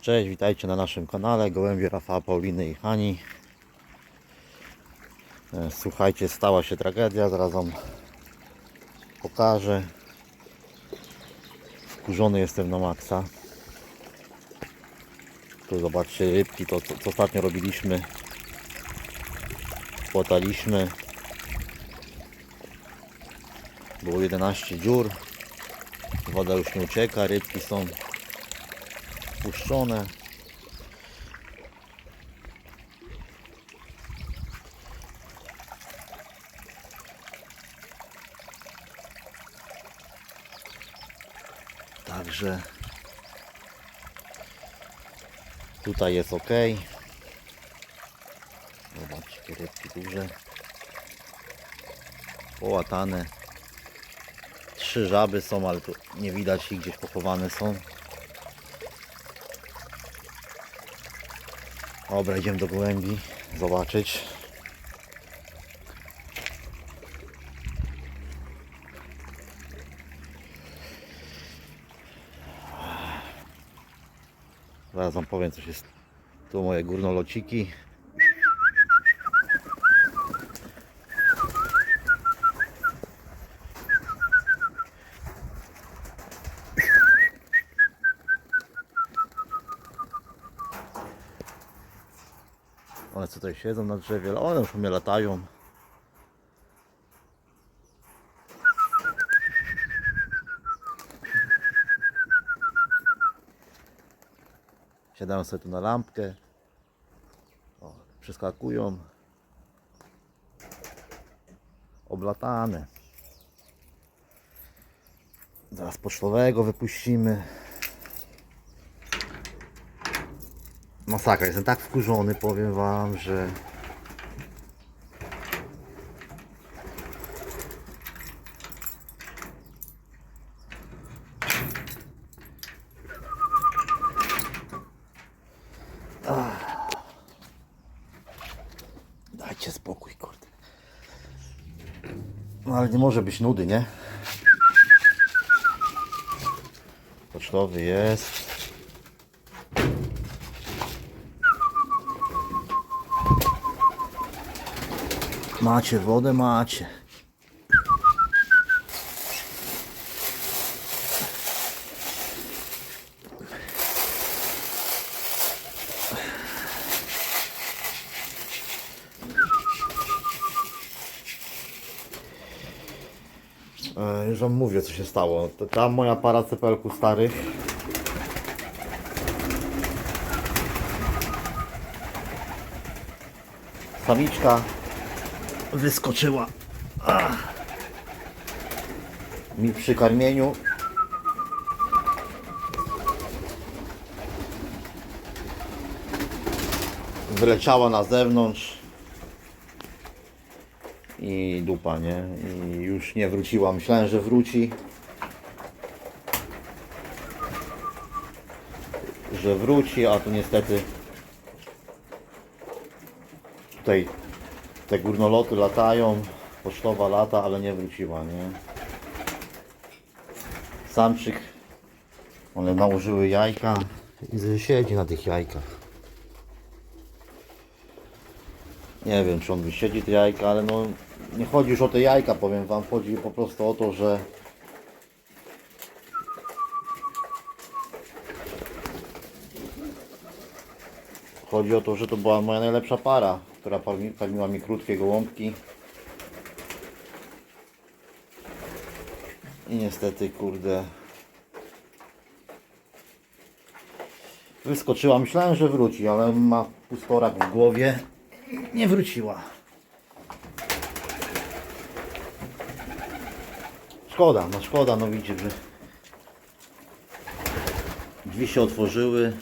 Cześć, witajcie na naszym kanale Gołębie Rafała, Pauliny i Hani. E, Słuchajcie, stała się tragedia, zaraz wam pokażę. Wkurzony jestem na maksa. Tu zobaczcie rybki, to co, ostatnio robiliśmy. Płataliśmy. Było 11 dziur. Woda już nie ucieka, rybki są puszczone. Także tutaj jest ok. Zobaczcie, jakie rybki duże. Połatane. Trzy żaby są, ale tu nie widać ich, gdzieś pochowane są. Dobra, idziemy do gołębi zobaczyć. Zaraz wam powiem coś jest. Tu moje górnolociki. Tutaj siedzą na drzewie, ale one już u mnie latają. Siadają sobie tu na lampkę. O, przeskakują. Oblatane. Zaraz pocztowego wypuścimy. Masakra, jestem tak wkurzony, powiem wam, że... Ach. Dajcie spokój, kurde. No ale nie może być nudy, nie? Pocztowy jest. Macie wodę, macie. E, Już wam mówię co się stało. Ta moja para cepelków starych Samiczka wyskoczyła Ach. mi przy karmieniu. Wyleciała na zewnątrz i dupa, nie? I już nie wróciła. Myślałem, że wróci. Że wróci, a tu niestety tutaj te górnoloty latają, pocztowa lata, ale nie wróciła, nie? Samczyk, one nałożyły jajka i siedzi na tych jajkach. Nie wiem, czy on wysiedzi te jajka, ale no nie chodzi już o te jajka, powiem wam, chodzi po prostu o to, że chodzi o to, że to była moja najlepsza para, która karmi- karmiła mi krótkie gołąbki. I niestety, kurde, wyskoczyła. Myślałem, że wróci, ale ma pustorak w głowie. Nie wróciła. Szkoda, no szkoda, no widzicie, że drzwi się otworzyły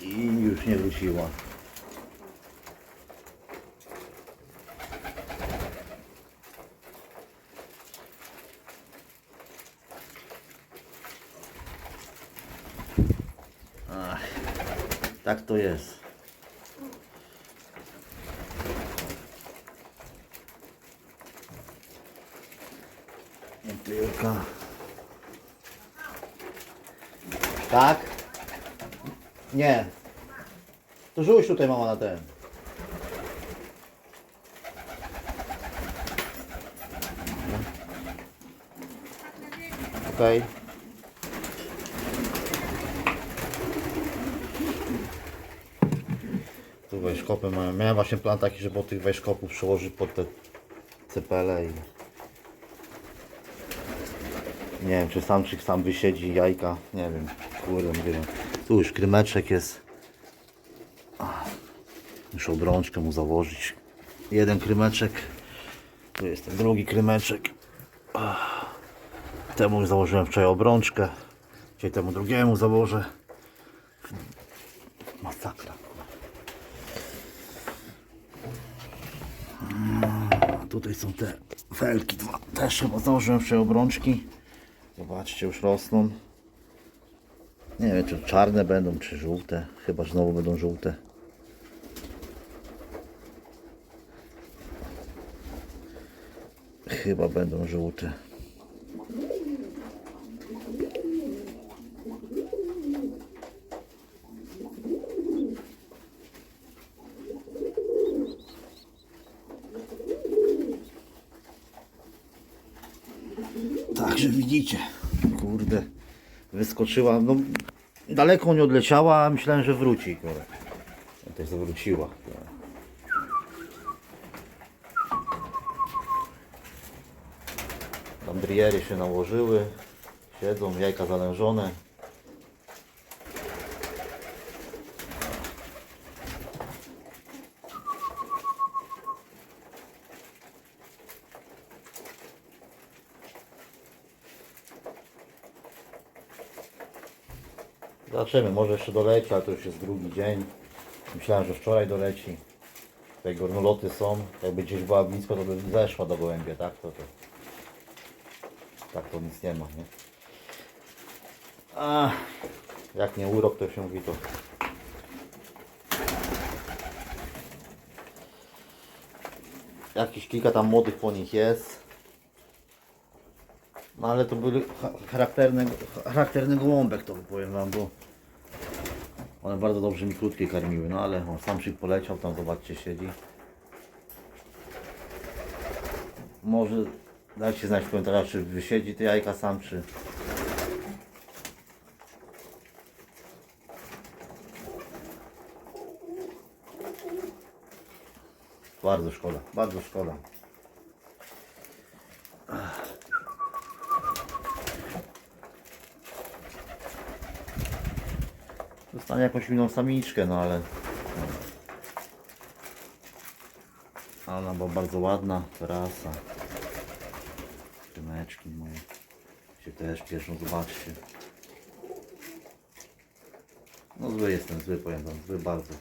i nie wróciła. Ach, tak to jest. Motylka. Tak? Nie. To rzuć tutaj mama na ten. Okej. Tu wejszkopy mają. Miałem właśnie plan taki, żeby od tych wejszkopów przełożyć pod te cepele i... Nie wiem, czy samczyk sam wysiedzi jajka. Nie wiem. Kurde, nie wiem. Tu już krymeczek jest. Muszę obrączkę mu założyć. Jeden krymeczek. Tu jest ten drugi krymeczek. Ach. Temu już założyłem wczoraj obrączkę. Dzisiaj temu drugiemu założę. Masakra. A tutaj są te felki dwa. Też chyba założyłem wczoraj obrączki. Zobaczcie, już rosną. Nie wiem, czy czarne będą, czy żółte. Chyba znowu będą żółte. Chyba będą żółte. Także widzicie, kurde, wyskoczyła, no daleko nie odleciała, myślałem, że wróci, kurde. To zawróciła. Kurde. Tam driery się nałożyły, siedzą, jajka zalężone. Zobaczymy, może jeszcze doleci, ale to już jest drugi dzień. Myślałem, że wczoraj doleci. Tutaj gornoloty są. Jakby gdzieś była blisko, to by zeszła do gołębia, tak? To, to, tak to nic nie ma, nie? Jak nie urok, to się mówi to. Jakieś kilka tam młodych po nich jest. No ale to były cha- charakterne, charakterny gołąbek, to powiem wam, bo one bardzo dobrze mi krótkie karmiły, no ale o, samczyk poleciał, tam zobaczcie siedzi. Może dajcie znać w komentarzach, czy wysiedzi te jajka sam, czy... Bardzo szkoda, bardzo szkoda. Dostanie jakąś inną samiczkę, no ale... Ona była bardzo ładna, rasa. Moje. Się też pieszą, zobaczcie. No zły jestem, zły powiem wam, zły bardzo.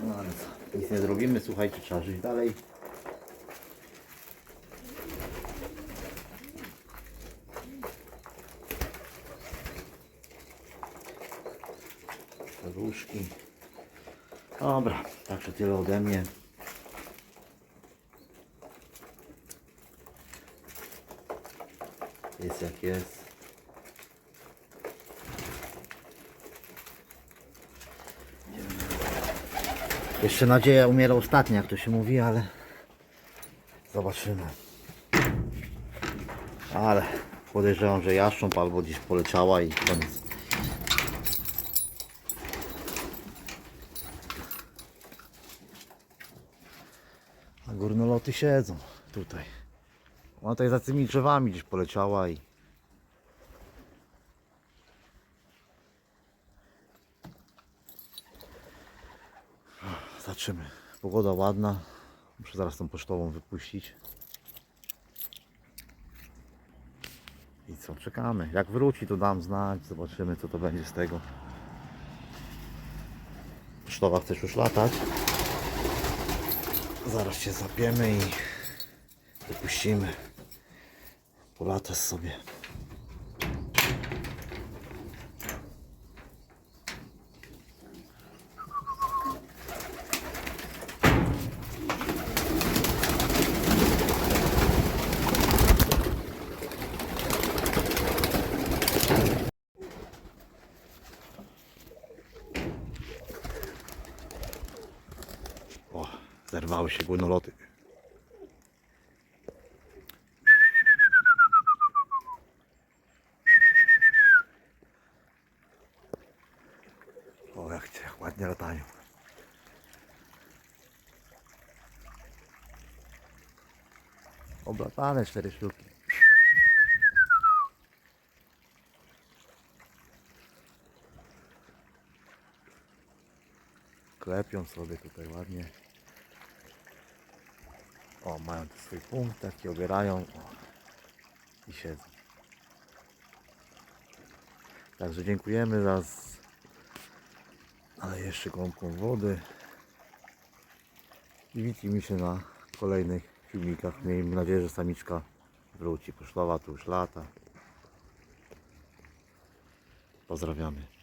No ale co, nic nie zrobimy, słuchajcie, trzeba żyć dalej. Różki. Dobra, także tyle ode mnie. Jest jak jest. Jeszcze nadzieja umiera ostatnia, jak to się mówi, ale zobaczymy. Ale podejrzewam, że jaszcząb albo gdzieś poleciała i koniec. Górnoloty siedzą tutaj. Ona tutaj za tymi drzewami gdzieś poleciała i... Zobaczymy. Pogoda ładna. Muszę zaraz tą pocztową wypuścić. I co, czekamy. Jak wróci, to dam znać. Zobaczymy, co to będzie z tego. Pocztowa chcesz już latać? Zaraz się zapiemy i wypuścimy. Polatasz sobie. Posypały się głonoloty. O, jak cię ładnie latają. Oblatane cztery sztuki. Klepią sobie tutaj ładnie. O, mają tu swój punkt, taki obierają o, i siedzą. Także dziękujemy za ale jeszcze gąbką wody i widzimy się na kolejnych filmikach. Miejmy nadzieję, że samiczka wróci. Poszlowa tu już lata. Pozdrawiamy.